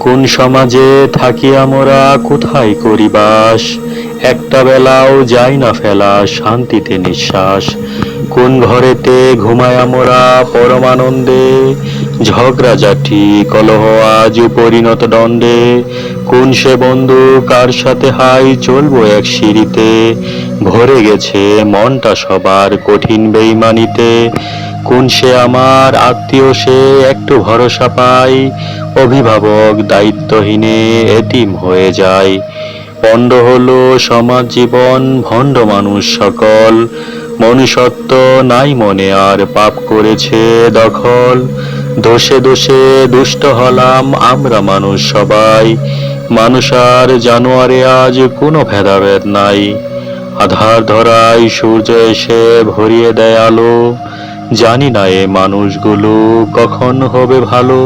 কোন সমাজে থাকি আমরা কোথায় করি বাস একটা বেলাও যাই না ফেলা, শান্তিতে নিঃশ্বাস। কোন ঘরেতে ঘুমায় আমরা পরমানন্দে? ঝগড়া জাঠি কলহ আজ পরিণত দণ্ডে কোন সে বন্ধু কার সাথে হাই চলবো এক সিঁড়িতে? ভরে গেছে মনটা সবার কঠিন বেইমানিতে। কোন সে আমার আত্মীয়, সে একটু ভরসা পাই অভিভাবক দায়িত্বহীনে এতিম হয়ে যায়। পণ্ড হলো সমাজ জীবন, ভণ্ড মানুষ সকল। মনুষ্যত্ব নাই মনে, আর পাপ করেছে দখল। দোষে দোষে দুষ্ট হলাম আমরা মানুষ সবাই। মানুষ আর জানোয়ারে আজ কোনো ভেদাভেদ নাই। আধার ধরায় সূর্য এসে ভরিয়ে দেয় আলো। জানি না এ মানুষগুলো কখন হবে ভালো।